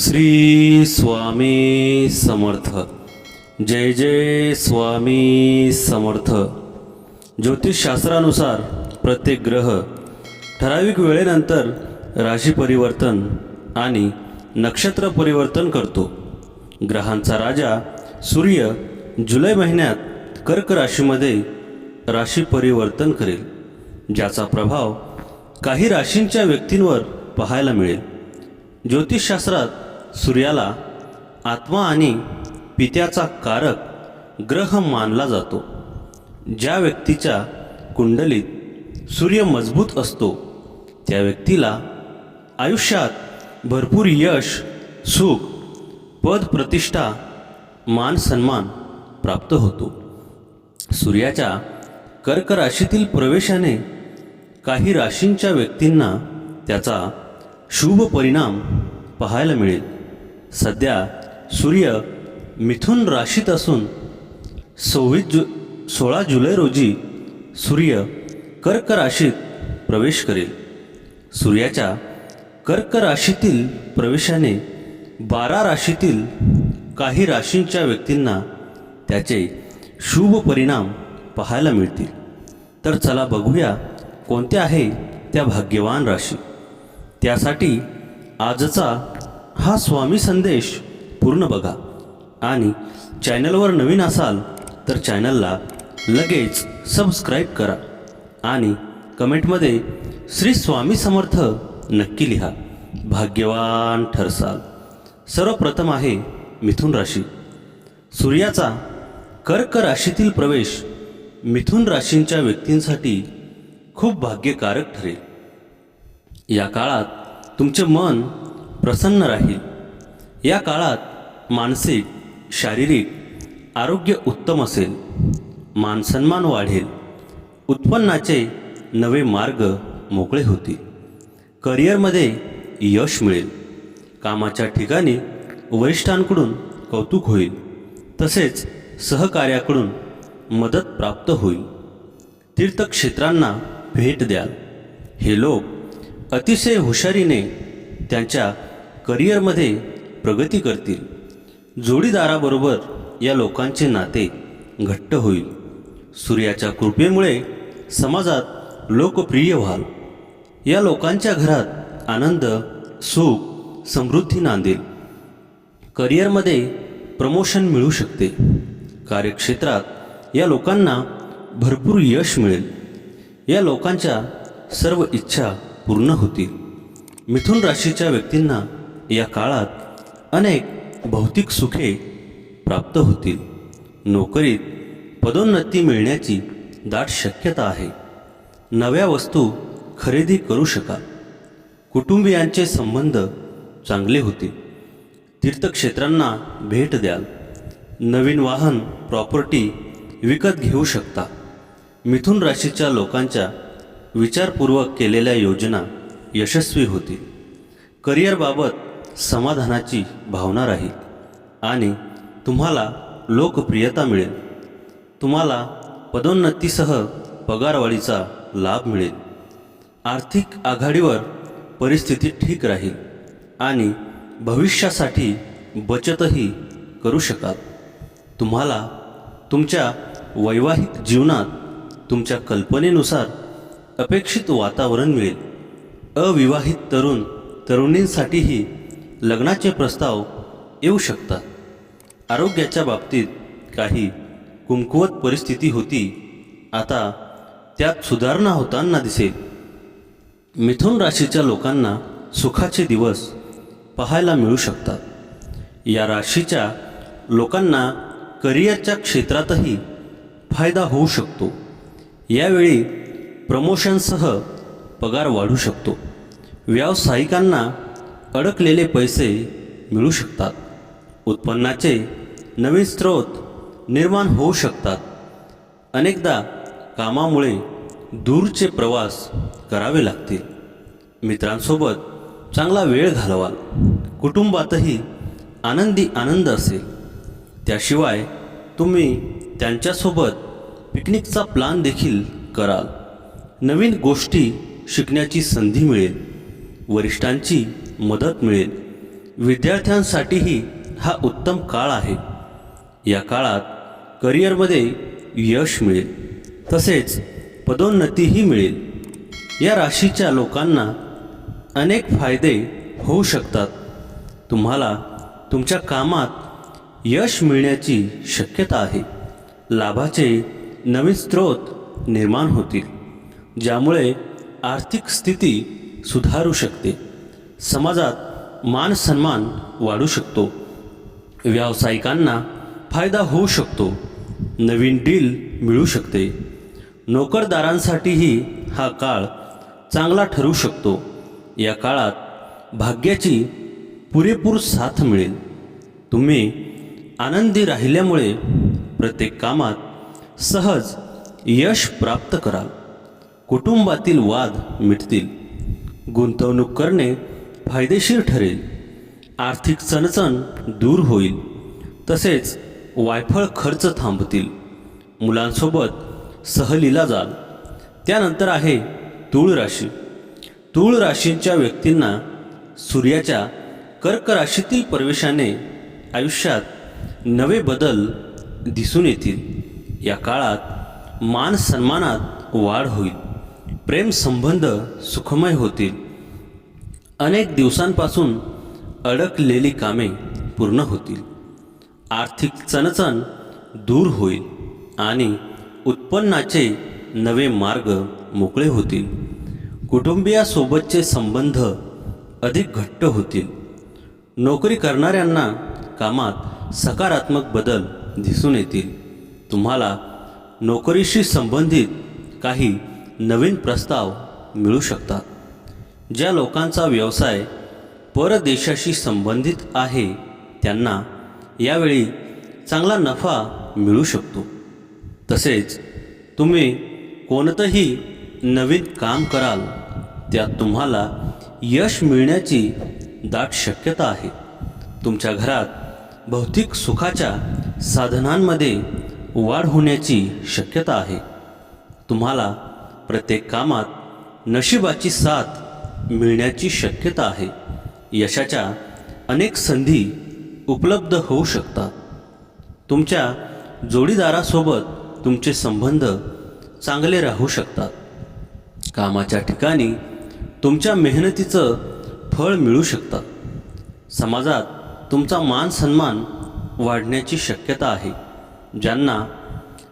श्री स्वामी समर्थ. जय जय स्वामी समर्थ. ज्योतिषशास्त्रानुसार प्रत्येक ग्रह ठराविक वेळेनंतर राशी परिवर्तन आणि नक्षत्र परिवर्तन करतो. ग्रहांचा राजा सूर्य जुलै महिन्यात कर्क राशीमध्ये राशी परिवर्तन करेल ज्याचा प्रभाव काही राशींच्या व्यक्तींवर पाहायला मिळेल. ज्योतिषशास्त्रात सूर्याला आत्मा आणि पित्याचा कारक ग्रह मानला जातो. ज्या व्यक्तीच्या कुंडलीत सूर्य मजबूत असतो त्या व्यक्तीला आयुष्यात भरपूर यश सुख पद प्रतिष्ठा मान सन्मान प्राप्त होतो. सूर्याच्या कर्क राशीतील प्रवेशाने काही राशींच्या व्यक्तींना त्याचा शुभ परिणाम पाहायला मिळेल. सध्या सूर्य मिथुन राशीत असून सव्वीस जु सोळा जुलै रोजी सूर्य कर्क राशीत प्रवेश करेल. सूर्याच्या कर्क राशीतील प्रवेशाने बारा राशीतील काही राशींच्या व्यक्तींना त्याचे शुभ परिणाम पाहायला मिळतील. तर चला बघूया कोणत्या आहे त्या भाग्यवान राशी. त्यासाठी आजचा हा स्वामी संदेश पूर्ण बघा. आणि चॅनलवर नवीन असाल तर चॅनलला लगेच सबस्क्राईब करा. आणि कमेंटमध्ये श्री स्वामी समर्थ नक्की लिहा. भाग्यवान ठरसाल. सर्वप्रथम आहे मिथुन राशी. सूर्याचा कर्क राशीतील प्रवेश मिथुन राशींच्या व्यक्तींसाठी खूप भाग्यकारक ठरेल. या काळात तुमचे मन प्रसन्न राहील. या काळात मानसिक शारीरिक आरोग्य उत्तम असेल. मानसन्मान वाढेल. उत्पन्नाचे नवे मार्ग मोकळे होतील. करिअरमध्ये यश मिळेल. कामाच्या ठिकाणी वरिष्ठांकडून कौतुक होईल. तसेच सहकार्याकडून मदत प्राप्त होईल. तीर्थक्षेत्रांना भेट द्याल. हे लोक अतिशय हुशारीने त्यांच्या करिअरमध्ये प्रगती करतील. जोडीदाराबरोबर या लोकांचे नाते घट्ट होईल. सूर्याच्या कृपेमुळे समाजात लोकप्रिय व्हाल. या लोकांच्या घरात आनंद सुख समृद्धी नांदेल. करिअरमध्ये प्रमोशन मिळू शकते. कार्यक्षेत्रात या लोकांना भरपूर यश मिळेल. या लोकांच्या सर्व इच्छा पूर्ण होतील. मिथुन राशीच्या व्यक्तींना या काळात अनेक भौतिक सुखे प्राप्त होतील. नोकरीत पदोन्नती मिळण्याची दाट शक्यता आहे. नव्या वस्तू खरेदी करू शका. कुटुंबियांचे संबंध चांगले होतील तीर्थक्षेत्रांना भेट द्याल. नवीन वाहन प्रॉपर्टी विकत घेऊ शकता. मिथुन राशीच्या लोकांच्या विचारपूर्वक केलेल्या योजना यशस्वी होतील. करिअरबाबत समाधानाची भावना राहील. आणि तुम्हाला लोकप्रियता मिळेल. तुम्हाला पदोन्नतीसह पगारवाढीचा लाभ मिळेल. आर्थिक आघाडीवर परिस्थिती ठीक राहील आणि भविष्यासाठी बचतही करू शकाल. तुम्हाला तुमच्या वैवाहिक जीवनात तुमच्या कल्पनेनुसार अपेक्षित वातावरण मिळेल. अविवाहित तरुण तरुणींसाठीही लग्नाचे प्रस्ताव येऊ शकतात. आरोग्याच्या बाबतीत काही कुमकुवत परिस्थिती होती. आता त्यात सुधारणा होताना दिसेल. मिथुन राशीच्या लोकांना सुखाचे दिवस पाहायला मिळू शकतात. या राशीच्या लोकांना करिअरच्या क्षेत्रातही फायदा होऊ शकतो. यावेळी प्रमोशनसह पगार वाढू शकतो. व्यावसायिकांना अडकलेले पैसे मिळू शकतात. उत्पन्नाचे नवीन स्रोत निर्माण होऊ शकतात. अनेकदा कामामुळे दूरचे प्रवास करावे लागतील. मित्रांसोबत चांगला वेळ घालवाल. कुटुंबातही आनंदी आनंद असेल. त्याशिवाय तुम्ही त्यांच्यासोबत पिकनिकचा प्लान देखील कराल. नवीन गोष्टी शिकण्याची संधी मिळेल. वरिष्ठांची मदत मिळेल. विद्यार्थ्यांसाठीही हा उत्तम काळ आहे. या काळात करिअरमध्ये यश मिळेल. तसेच पदोन्नतीही मिळेल. या राशीच्या लोकांना अनेक फायदे होऊ शकतात. तुम्हाला तुमच्या कामात यश मिळण्याची शक्यता आहे. लाभाचे नवीन स्रोत निर्माण होतील ज्यामुळे आर्थिक स्थिती सुधारू शकते. समाजात मान सन्मान वाढू शकतो. व्यावसायिकांना फायदा होऊ शकतो. नवीन डील मिळू शकते. नोकरदारांसाठीही हा काळ चांगला ठरू शकतो. या काळात भाग्याची पुरेपूर साथ मिळेल. तुम्ही आनंदी राहिल्यामुळे प्रत्येक कामात सहज यश प्राप्त कराल. कुटुंबातील वाद मिटतील. गुंतवणूक करणे फायदेशीर ठरेल. आर्थिक चणचण दूर होईल. तसेच वायफळ खर्च थांबतील. मुलांसोबत सहलीला जाल. त्यानंतर आहे तूळ राशी. तूळ राशींच्या व्यक्तींना सूर्याच्या कर्क राशीतील प्रवेशाने आयुष्यात नवे बदल दिसून येतील. या काळात मान सन्मानात वाढ होईल. प्रेम संबंध सुखमय होतील. अनेक दिवसांपासून अडकलेली कामे पूर्ण होतील. आर्थिक चणचण दूर होईल आणि उत्पन्नाचे नवे मार्ग मोकळे होतील. कुटुंबियासोबतचे संबंध अधिक घट्ट होतील. नोकरी करणाऱ्यांना कामात सकारात्मक बदल दिसून येतील. तुम्हाला नोकरीशी संबंधित काही नवीन प्रस्ताव मिळू शकतात. ज्या लोकांचा व्यवसाय परदेशाशी संबंधित आहे त्यांना यावेळी चांगला नफा मिळू शकतो. तसेच तुम्ही कोणतंही नवीन काम कराल त्यात तुम्हाला यश मिळण्याची दाट शक्यता आहे. तुमच्या घरात भौतिक सुखाच्या साधनांमध्ये वाढ होण्याची शक्यता आहे. तुम्हाला प्रत्येक कामात नशिबाची साथ मिळण्याची शक्यता आहे. यशाच्या अनेक संधी उपलब्ध होऊ शकतात. तुमच्या जोडीदारासोबत तुमचे संबंध चांगले राहू शकतात. कामाच्या ठिकाणी तुमच्या मेहनतीचं फळ मिळू शकतात समाजात तुमचा मान सन्मान वाढण्याची शक्यता आहे. ज्यांना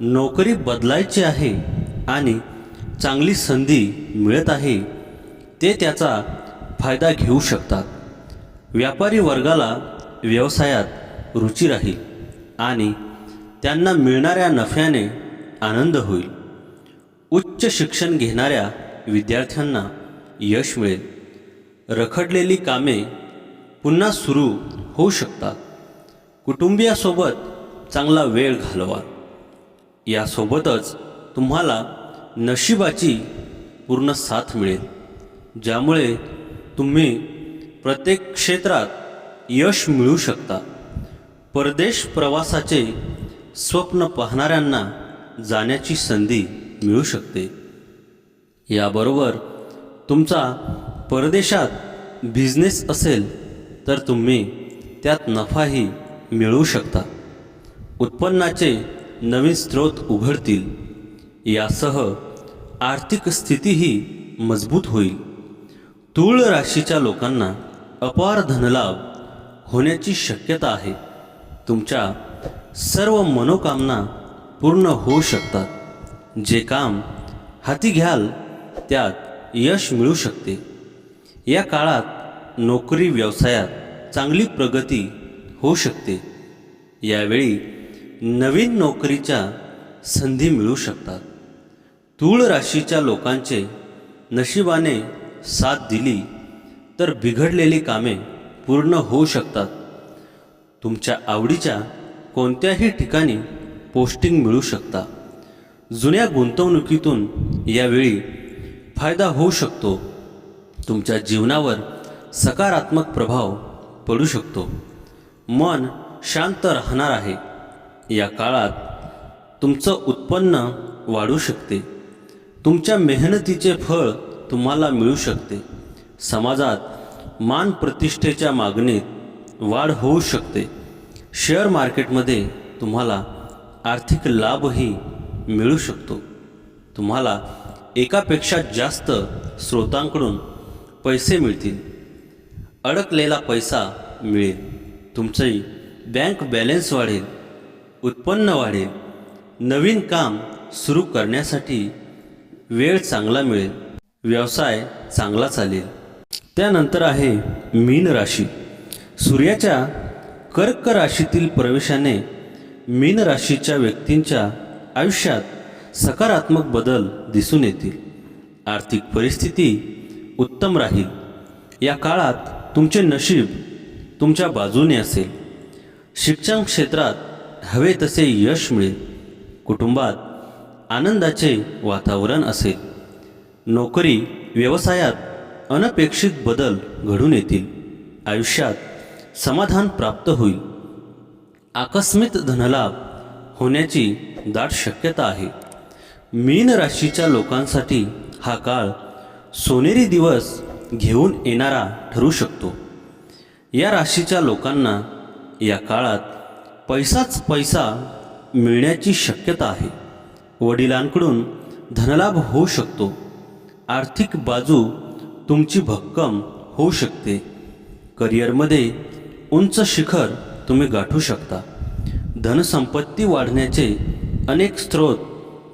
नोकरी बदलायची आहे आणि चांगली संधी मिळत आहे ते त्याचा फायदा घेऊ शकतात. व्यापारी वर्गाला व्यवसायात रुची राहील आणि त्यांना मिळणाऱ्या नफ्याने आनंद होईल. उच्च शिक्षण घेणाऱ्या विद्यार्थ्यांना यश मिळेल. रखडलेली कामे पुन्हा सुरू होऊ शकतात. कुटुंबियासोबत चांगला वेळ घालवा. यासोबतच तुम्हाला नशिबाची पूर्ण साथ मिळेल. ज्यामुळे तुम्ही प्रत्येक क्षेत्रात यश मिळू शकता. परदेश प्रवासाचे स्वप्न पाहणाऱ्यांना जाण्याची संधी मिळू शकते. याबरोबर तुमचा परदेशात बिझनेस असेल तर तुम्ही त्यात नफाही मिळवू शकता. उत्पन्नाचे नवीन स्रोत उघडतील. यासह आर्थिक स्थितीही मजबूत होईल. तूळ राशीच्या लोकांना अपार धनलाभ होण्याची शक्यता आहे. तुमच्या सर्व मनोकामना पूर्ण होऊ शकतात. जे काम हाती घ्याल त्यात यश मिळू शकते. या काळात नोकरी व्यवसायात चांगली प्रगती होऊ शकते. यावेळी नवीन नोकरीच्या संधी मिळू शकतात. तूळ राशीच्या लोकांचे नशिबाने साथ दिली तर बिघडलेली कामे पूर्ण होऊ शकतात. तुमच्या आवडीच्या कोणत्याही ठिकाणी पोस्टिंग मिळू शकता. जुन्या गुंतवणुकीतून यावेळी फायदा होऊ शकतो. तुमच्या जीवनावर सकारात्मक प्रभाव पडू शकतो. मन शांत राहणार आहे. या काळात तुमचं उत्पन्न वाढू शकते. तुमच्या मेहनतीचे फळ तुम्हाला मिळू शकते. समाजात मान प्रतिष्ठेच्या मागणीत वाढ होऊ शकते. शेअर मार्केटमध्ये तुम्हाला आर्थिक लाभही मिळू शकतो. तुम्हाला एकापेक्षा जास्त स्रोतांकडून पैसे मिळतील. अडकलेला पैसा मिळेल. तुमचंही बँक बॅलेन्स वाढेल. उत्पन्न वाढेल. नवीन काम सुरू करण्यासाठी वेळ चांगला मिळेल. व्यवसाय चांगला चालेल. त्यानंतर आहे मीन राशी. सूर्याच्या कर्क राशीतील प्रवेशाने मीन राशीच्या व्यक्तींच्या आयुष्यात सकारात्मक बदल दिसून येतील. आर्थिक परिस्थिती उत्तम राहील. या काळात तुमचे नशीब तुमच्या बाजूने असेल. शिक्षण क्षेत्रात हवे तसे यश मिळेल. कुटुंबात आनंदाचे वातावरण असेल. नोकरी व्यवसायात अनपेक्षित बदल घडून येतील. आयुष्यात समाधान प्राप्त होईल. आकस्मिक धनलाभ होण्याची दाट शक्यता आहे. मीन राशीच्या लोकांसाठी हा काळ सोनेरी दिवस घेऊन येणारा ठरू शकतो. या राशीच्या लोकांना या काळात पैसाच पैसा मिळण्याची शक्यता आहे. वडिलांकडून धनलाभ होऊ शकतो. आर्थिक बाजू तुमची भक्कम होऊ शकते. करिअरमध्ये उंच शिखर तुम्ही गाठू शकता. धनसंपत्ती वाढण्याचे अनेक स्रोत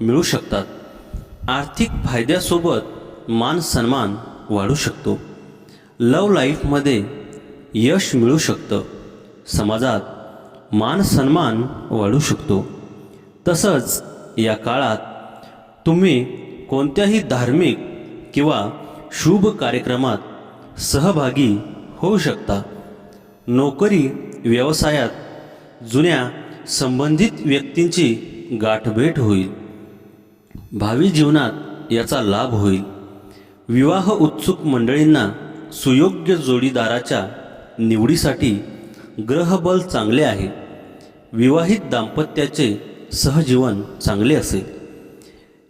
मिळू शकतात. आर्थिक फायद्यासोबत मान सन्मान वाढू शकतो. लव लाईफमध्ये यश मिळू शकतं. समाजात मान सन्मान वाढू शकतो. तसंच या काळात तुम्ही कोणत्याही धार्मिक किंवा शुभ कार्यक्रमात सहभागी होऊ शकता. नोकरी व्यवसायात जुन्या संबंधित व्यक्तींची गाठभेट होईल. भावी जीवनात याचा लाभ होईल. विवाह उत्सुक मंडळींना सुयोग्य जोडीदाराच्या निवडीसाठी ग्रहबल चांगले आहे. विवाहित दाम्पत्याचे सहजीवन चांगले असेल.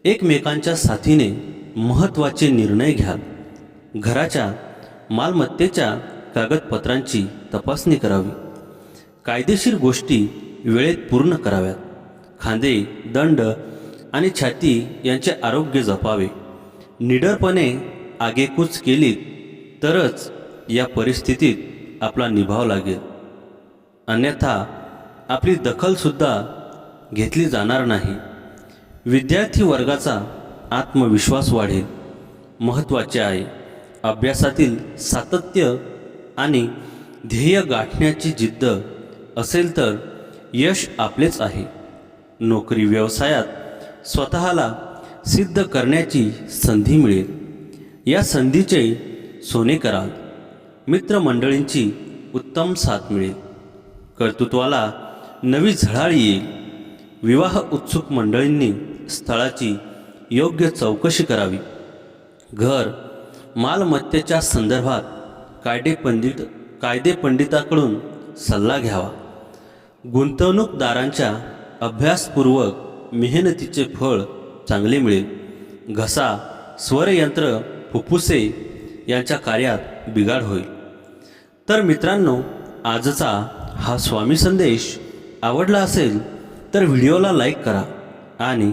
एकमेकांच्या साथीने महत्त्वाचे निर्णय घ्याल. घराच्या मालमत्तेच्या कागदपत्रांची तपासणी करावी. कायदेशीर गोष्टी वेळेत पूर्ण कराव्यात. खांदे दंड आणि छाती यांचे आरोग्य जपावे. निडरपणे आगेकूच केली तरच या परिस्थितीत आपला निभाव लागेल. अन्यथा आपली दखलसुद्धा घेतली जाणार नाही. विद्यार्थी वर्गाचा आत्मविश्वास वाढेल. महत्त्वाचे आहे. अभ्यासातील सातत्य आणि ध्येय गाठण्याची जिद्द असेल तर यश आपलेच आहे. नोकरी व्यवसायात स्वतःला सिद्ध करण्याची संधी मिळेल. या संधीचे सोने कराल. मित्रमंडळींची उत्तम साथ मिळेल. कर्तृत्वाला नवी झळाळी येईल. विवाह उत्सुक मंडळींनी स्थळाची योग्य चौकशी करावी. घर मालमत्तेच्या संदर्भात कायदे पंडित कायदे पंडिताकडून सल्ला घ्यावा. गुंतवणूकदारांच्या अभ्यासपूर्वक मेहनतीचे फळ चांगले मिळेल. घसा स्वरयंत्र फुफ्फुसे यांच्या कार्यात बिघाड होईल. तर मित्रांनो आजचा हा स्वामी संदेश आवडला असेल तर व्हिडिओला लाईक करा आणि